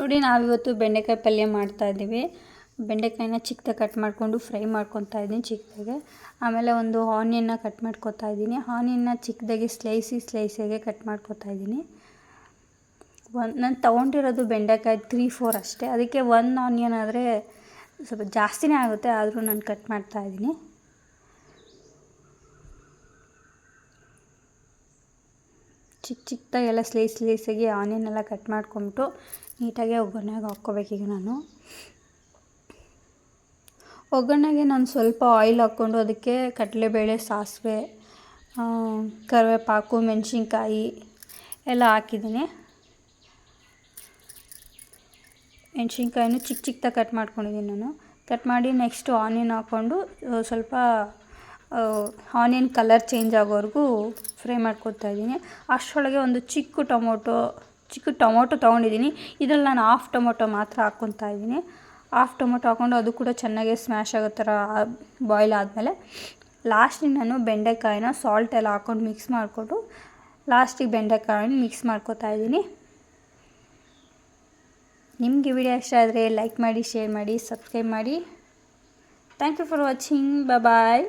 ನೋಡಿ, ನಾವಿವತ್ತು ಬೆಂಡೆಕಾಯಿ ಪಲ್ಯ ಮಾಡ್ತಾ ಇದ್ದೀವಿ. ಬೆಂಡೆಕಾಯಿನ ಚಿಕ್ಕದ ಕಟ್ ಮಾಡಿಕೊಂಡು ಫ್ರೈ ಮಾಡ್ಕೊತಾ ಇದ್ದೀನಿ ಚಿಕ್ಕದಾಗೆ. ಆಮೇಲೆ ಒಂದು ಆನಿಯನ್ನ ಕಟ್ ಮಾಡ್ಕೊತಾ ಇದ್ದೀನಿ. ಆನಿಯನ್ನ ಚಿಕ್ಕದಾಗಿ ಸ್ಲೈಸಿ ಸ್ಲೈಸಿಯಾಗೆ ಕಟ್ ಮಾಡ್ಕೊತಾ ಇದ್ದೀನಿ. ಒಂದು ನಾನು ತೊಗೊಂಡಿರೋದು ಬೆಂಡೆಕಾಯಿ ತ್ರೀ ಫೋರ್ ಅಷ್ಟೇ. ಅದಕ್ಕೆ ಒನ್ ಆನಿಯನ್ ಆದರೆ ಸ್ವಲ್ಪ ಜಾಸ್ತಿನೇ ಆಗುತ್ತೆ, ಆದರೂ ನಾನು ಕಟ್ ಮಾಡ್ತಾ ಚಿಕ್ಕ ಚಿಕ್ಕದಾಗೆಲ್ಲ ಸ್ಲೈಸ್ ಸ್ಲೈಸಾಗಿ ಆನಿಯನ್ ಎಲ್ಲ ಕಟ್ ಮಾಡ್ಕೊಂಬಿಟ್ಟು ನೀಟಾಗಿ ಒಗ್ಗರಣೆಗೆ ಹಾಕ್ಕೋಬೇಕೀಗ ನಾನು. ಒಗ್ಗರಣೆಗೆ ನಾನು ಸ್ವಲ್ಪ ಆಯಿಲ್ ಹಾಕ್ಕೊಂಡು ಅದಕ್ಕೆ ಕಡಲೆಬೇಳೆ, ಸಾಸಿವೆ ಕರಿವೇಪಾಕು, ಮೆಣಸಿನ್ಕಾಯಿ ಎಲ್ಲ ಹಾಕಿದ್ದೀನಿ. ಮೆಣಸಿನ್ಕಾಯಿನೂ ಚಿಕ್ಕ ಚಿಕ್ಕದಾಗಿ ಕಟ್ ಮಾಡ್ಕೊಂಡಿದ್ದೀನಿ ನಾನು. ಕಟ್ ಮಾಡಿ ನೆಕ್ಸ್ಟು ಆನಿಯನ್ ಹಾಕ್ಕೊಂಡು ಸ್ವಲ್ಪ ಆನಿಯನ್ ಕಲರ್ ಚೇಂಜ್ ಆಗೋವರೆಗೂ ಫ್ರೈ ಮಾಡ್ಕೊತಾ ಇದ್ದೀನಿ. ಅಷ್ಟರೊಳಗೆ ಒಂದು ಚಿಕ್ಕ ಟೊಮೊಟೊ ಚಿಕ್ಕ ಟೊಮೊಟೊ ತೊಗೊಂಡಿದ್ದೀನಿ. ಇದರಲ್ಲಿ ನಾನು ಹಾಫ್ ಟೊಮೊಟೊ ಮಾತ್ರ ಹಾಕ್ಕೊತಾ ಇದ್ದೀನಿ. ಹಾಫ್ ಟೊಮೊಟೊ ಹಾಕ್ಕೊಂಡು ಅದು ಕೂಡ ಚೆನ್ನಾಗಿ ಸ್ಮ್ಯಾಶ್ ಆಗೋ ಥರ ಬಾಯ್ಲ್ ಆದಮೇಲೆ ಲಾಸ್ಟಿಗೆ ನಾನು ಬೆಂಡೆಕಾಯಿನ ಸಾಲ್ಟ್ ಎಲ್ಲ ಹಾಕ್ಕೊಂಡು ಮಿಕ್ಸ್ ಮಾಡಿಕೊಂಡು ಲಾಸ್ಟಿಗೆ ಬೆಂಡೆಕಾಯಿನ ಮಿಕ್ಸ್ ಮಾಡ್ಕೊತಾ ಇದ್ದೀನಿ. ನಿಮಗೆ ವಿಡಿಯೋ ಇಷ್ಟ ಆದರೆ ಲೈಕ್ ಮಾಡಿ ಶೇರ್ ಮಾಡಿ ಸಬ್ಸ್ಕ್ರೈಬ್ ಮಾಡಿ. Thank you for watching bye